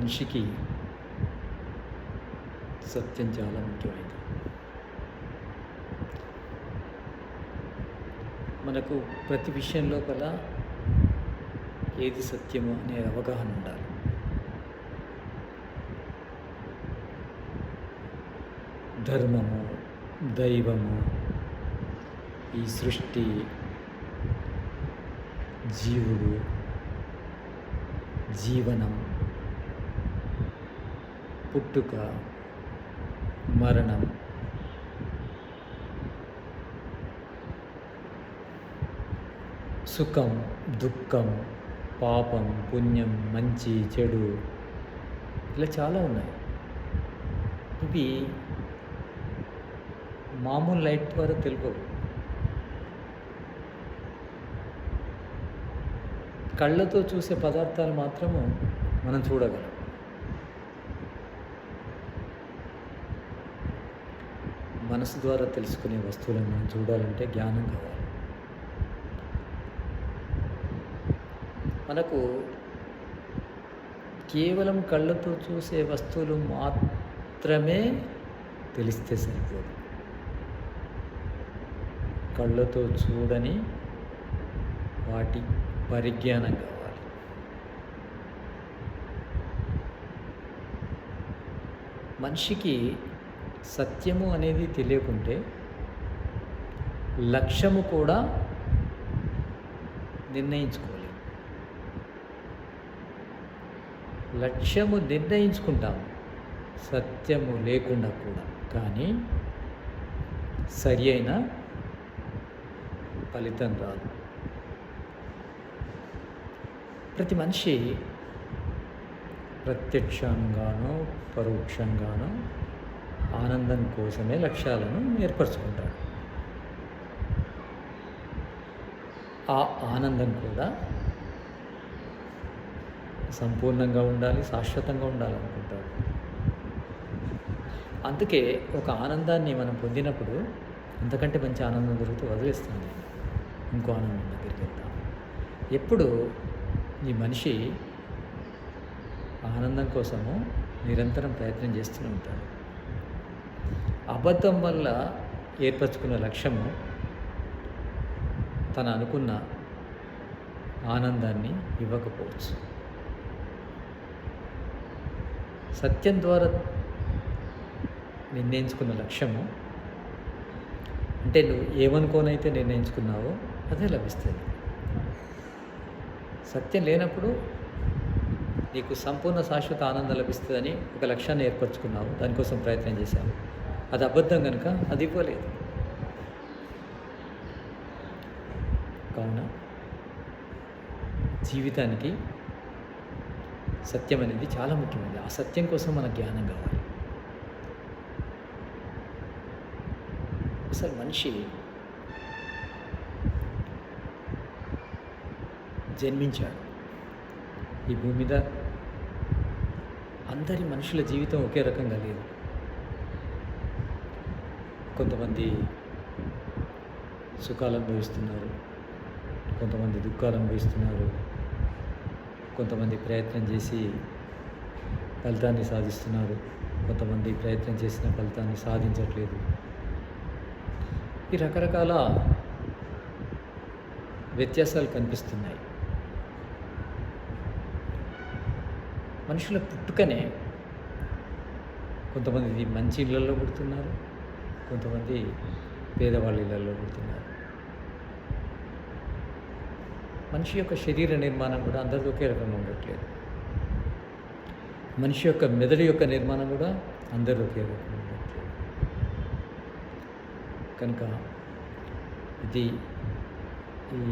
మనిషికి సత్యం చాలా ముఖ్యమైనది. మనకు ప్రతి విషయంలో కల ఏది సత్యము అనే అవగాహన ఉండాలి. ధర్మము దైవము ఈ సృష్టి జీవుడు జీవనం పుట్టుక మరణం. సుఖం దుఃఖం పాపం పుణ్యం మంచి చెడు ఇలా చాలా ఉన్నాయి. ఇవి మామూలు లైట్ ద్వారా తెలియవు కళ్ళతో చూసే పదార్థాలు మాత్రము మనం చూడగలం. మనసు ద్వారా తెలుసుకునే వస్తువులను మనం చూడాలంటే జ్ఞానం కావాలి. మనకు కేవలం కళ్ళతో చూసే వస్తువులు మాత్రమే తెలిస్తే సరిపోదు. కళ్ళతో చూడని వాటి పరిజ్ఞానం కావాలి. మనిషికి సత్యము అనేది తెలియకుంటే లక్ష్యము కూడా నిర్ణయించుకోలేము లక్ష్యము నిర్ణయించుకుంటాము సత్యము లేకుండా కూడా. కానీ సరి అయిన ఫలితం రాదు. ప్రతి మనిషి ప్రత్యక్షంగానో పరోక్షంగానో ఆనందం కోసమే లక్ష్యాలను ఏర్పరచుకుంటాడు. ఆ ఆనందం కూడా సంపూర్ణంగా ఉండాలి శాశ్వతంగా ఉండాలనుకుంటాడు. అందుకే ఒక ఆనందాన్ని మనం పొందినప్పుడు అంతకంటే మంచి ఆనందం దొరికితే వదిలేస్తుంది. ఇంకో ఆనందం దగ్గరికి వెళ్తాం. ఎప్పుడు ఈ మనిషి ఆనందం కోసము నిరంతరం ప్రయత్నం చేస్తూనే ఉంటాడు. అబద్ధం వల్ల ఏర్పరచుకున్న లక్ష్యము తను అనుకున్న ఆనందాన్ని ఇవ్వకపోవచ్చు. సత్యం ద్వారా నిర్ణయించుకున్న లక్ష్యము అంటే నువ్వు ఏమనుకోనైతే నిర్ణయించుకున్నావో అదే లభిస్తుంది. సత్యం లేనప్పుడు నీకు సంపూర్ణ శాశ్వత ఆనందం లభిస్తుందని ఒక లక్ష్యాన్ని ఏర్పరచుకున్నావు. దానికోసం ప్రయత్నం చేశావు. అది అబద్ధం కనుక అది ఇవ్వలేదు. కావున జీవితానికి సత్యం అనేది చాలా ముఖ్యమైనది. ఆ సత్యం కోసం మన జ్ఞానం కావాలి. అసలు మనిషి జన్మించాడు. ఈ భూమి మీద అందరి మనుషుల జీవితం ఒకే రకంగా లేదు. కొంతమంది సుఖాలు అనుభవిస్తున్నారు కొంతమంది దుఃఖాలు అనుభవిస్తున్నారు కొంతమంది ప్రయత్నం చేసి ఫలితాన్ని సాధిస్తున్నారు కొంతమంది ప్రయత్నం చేసిన ఫలితాన్ని సాధించట్లేదు. ఈ రకరకాల వ్యత్యాసాలు కనిపిస్తున్నాయి. మనుషుల పుట్టుకనే కొంతమంది మంచి ఇళ్ళల్లో పుడుతున్నారు కొంతమంది పేదవాళ్ళ ఇళ్ళల్లో పుడుతున్నారు మనిషి యొక్క శరీర నిర్మాణం కూడా అందరిలో ఒకే రకంగా ఉండట్లేదు. మనిషి యొక్క మెదడు యొక్క నిర్మాణం కూడా అందరూ ఒకే రకంగా ఉండట్లేదు. కనుక ఇది ఈ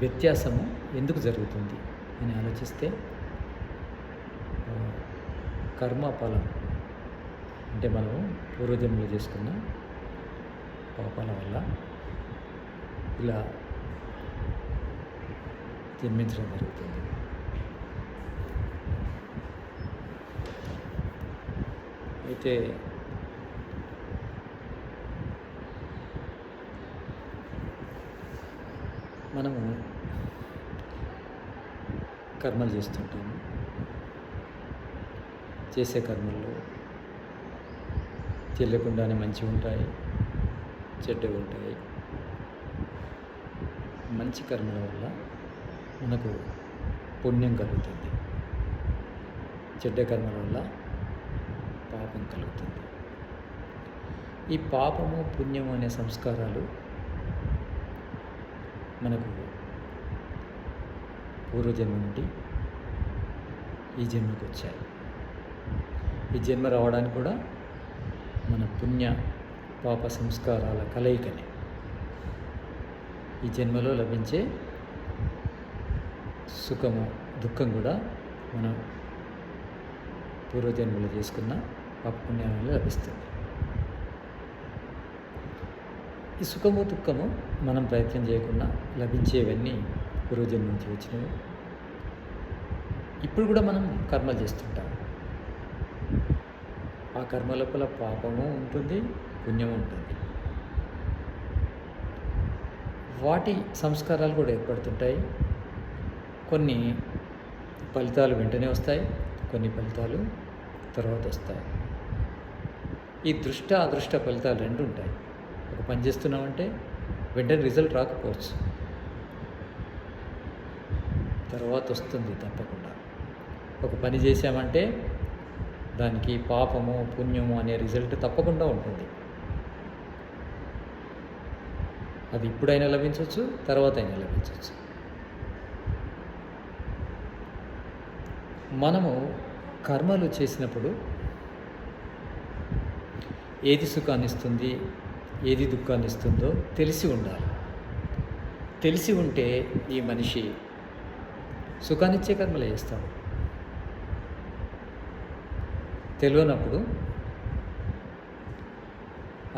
వ్యత్యాసము ఎందుకు జరుగుతుంది అని ఆలోచిస్తే కర్మ ఫలం అంటే మనము పూర్వజన్మలో చేసుకున్న పాపాల వల్ల ఇలా జన్మించడం జరుగుతుంది. అయితే మనము కర్మలు చేస్తుంటాము. చేసే కర్మల్లో తెలియకుండానే మంచి ఉంటాయి చెడ్డవి ఉంటాయి. మంచి కర్మల వల్ల మనకు పుణ్యం కలుగుతుంది. చెడ్డ కర్మల వల్ల పాపం కలుగుతుంది. ఈ పాపము పుణ్యము అనే సంస్కారాలు మనకు పూర్వజన్మ నుండి ఈ జన్మకు వచ్చాయి. ఈ జన్మ రావడానికి కూడా మన పుణ్య పాప సంస్కారాల కలయికని. ఈ జన్మలో లభించే సుఖము దుఃఖం కూడా మనం పూర్వజన్మలో చేసుకున్న పాప లభిస్తుంది. ఈ సుఖము దుఃఖము మనం ప్రయత్నం చేయకుండా లభించేవన్నీ పూర్వజన్మ నుంచి వచ్చినవి. ఇప్పుడు కూడా మనం కర్మలు చేస్తుంటాం. ఆ కర్మ లోపల పాపము ఉంటుంది పుణ్యము ఉంటుంది. వాటి సంస్కారాలు కూడా ఏర్పడుతుంటాయి. కొన్ని ఫలితాలు వెంటనే వస్తాయి కొన్ని ఫలితాలు తర్వాత వస్తాయి. ఈ దృష్ట అదృష్ట ఫలితాలు రెండు ఉంటాయి. ఒక పని చేస్తున్నామంటే వెంటనే రిజల్ట్ రాకపోవచ్చు. తర్వాత వస్తుంది తప్పకుండా. ఒక పని చేసామంటే దానికి పాపము పుణ్యము అనే రిజల్ట్ తప్పకుండా ఉంటుంది. అది ఇప్పుడైనా లభించవచ్చు తర్వాత అయినా లభించవచ్చు మనము కర్మలు చేసినప్పుడు ఏది సుఖాన్ని ఇస్తుంది ఏది దుఃఖాన్ని ఇస్తుందో తెలిసి ఉండాలి. తెలిసి ఉంటే ఈ మనిషి సుఖాన్నిచ్చే కర్మలు చేస్తాడు. తెలియనప్పుడు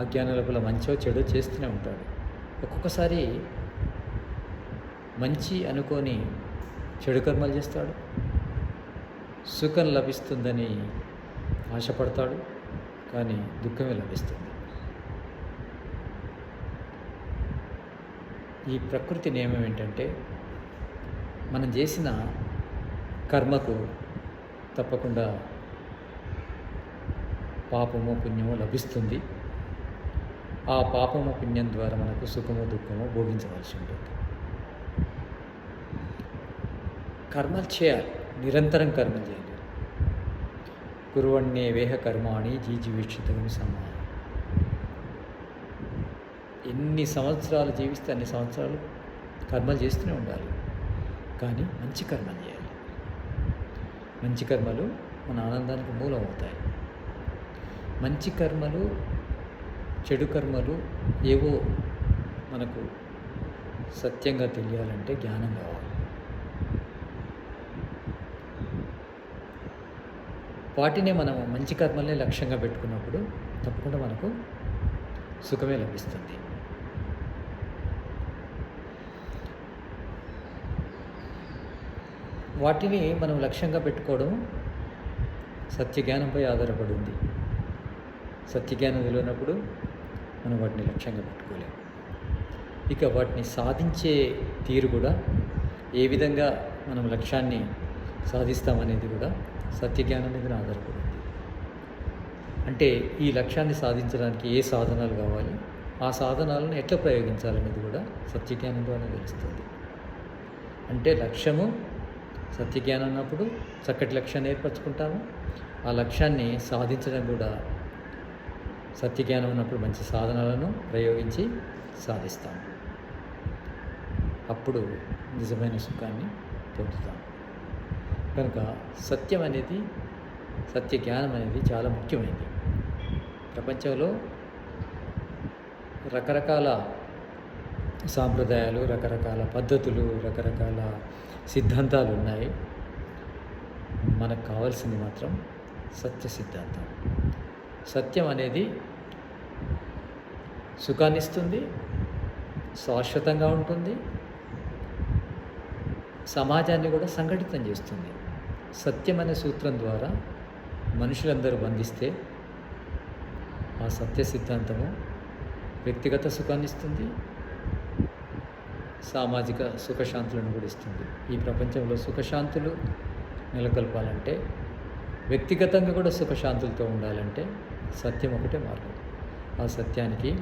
అజ్ఞాన లోపల మంచో చెడో చేస్తూనే ఉంటాడు. ఒక్కొక్కసారి మంచి అనుకొని చెడు కర్మలు చేస్తాడు. సుఖం లభిస్తుందని ఆశపడతాడు. కానీ దుఃఖమే లభిస్తుంది. ఈ ప్రకృతి నియమం ఏంటంటే మనం చేసిన కర్మకు తప్పకుండా పాపము పుణ్యము లభిస్తుంది. ఆ పాపము పుణ్యం ద్వారా మనకు సుఖము దుఃఖము భోగించవలసి ఉంటుంది. కర్మలు చేయాలి. నిరంతరం కర్మలు చేయాలి. కురువణ్ణే వేహ కర్మాణి జీజీవీక్షితం సమానం. ఎన్ని సంవత్సరాలు జీవిస్తే అన్ని సంవత్సరాలు కర్మలు చేస్తూనే ఉండాలి. కానీ మంచి కర్మలు చేయాలి. మంచి కర్మలు మన ఆనందానికి మూలం అవుతాయి. మంచి కర్మలు చెడు కర్మలు ఏవో మనకు సత్యంగా తెలియాలంటే జ్ఞానం కావాలి. వాటినే మనం మంచి కర్మల్ని లక్ష్యంగా పెట్టుకున్నప్పుడు తప్పకుండా మనకు సుఖమే లభిస్తుంది. వాటిని మనం లక్ష్యంగా పెట్టుకోవడం సత్యజ్ఞానంపై ఆధారపడి ఉంది సత్యజ్ఞానం తెలియనప్పుడు మనం వాటిని లక్ష్యంగా పెట్టుకోలేము. ఇక వాటిని సాధించే తీరు కూడా ఏ విధంగా మనం లక్ష్యాన్ని సాధిస్తామనేది కూడా సత్యజ్ఞానం మీద ఆధారపడి అంటే ఈ లక్ష్యాన్ని సాధించడానికి ఏ సాధనాలు కావాలి ఆ సాధనాలను ఎట్లా ప్రయోగించాలనేది కూడా సత్యజ్ఞానం ద్వారా తెలుస్తుంది. అంటే లక్ష్యము సత్యజ్ఞానం అన్నప్పుడు చక్కటి లక్ష్యాన్ని ఏర్పరచుకుంటాము. ఆ లక్ష్యాన్ని సాధించడం కూడా సత్యజ్ఞానం ఉన్నప్పుడు మంచి సాధనాలను ప్రయోగించి సాధిస్తాం. అప్పుడు నిజమైన సుఖాన్ని పొందుతాం. కనుక సత్యం అనేది సత్య జ్ఞానం అనేది చాలా ముఖ్యమైనది. ప్రపంచంలో రకరకాల సాంప్రదాయాలు రకరకాల పద్ధతులు రకరకాల సిద్ధాంతాలు ఉన్నాయి. మనకు కావాల్సింది మాత్రం సత్య సిద్ధాంతం. సత్యం అనేది సుఖాన్ని ఇస్తుంది శాశ్వతంగా ఉంటుంది సమాజాన్ని కూడా సంఘటితం చేస్తుంది. సత్యం అనే సూత్రం ద్వారా మనుషులందరూ బంధిస్తే ఆ సత్య సిద్ధాంతము వ్యక్తిగత సుఖాన్ని ఇస్తుంది సామాజిక సుఖశాంతులను కూడా ఇస్తుంది. ఈ ప్రపంచంలో సుఖశాంతులు నెలకొల్పాలంటే వ్యక్తిగతంగా కూడా సుఖశాంతులతో ఉండాలంటే సత్యం ఒకటే మార్గం. ఆ సత్యానికి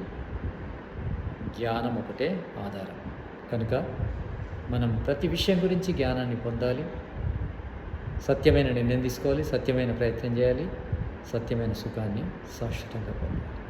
జ్ఞానం ఒకటే ఆధారం. కనుక మనం ప్రతి విషయం గురించి జ్ఞానాన్ని పొందాలి. సత్యమైన నిర్ణయం తీసుకోవాలి. సత్యమైన ప్రయత్నం చేయాలి. సత్యమైన సుఖాన్ని శాశ్వతంగా పొందాలి.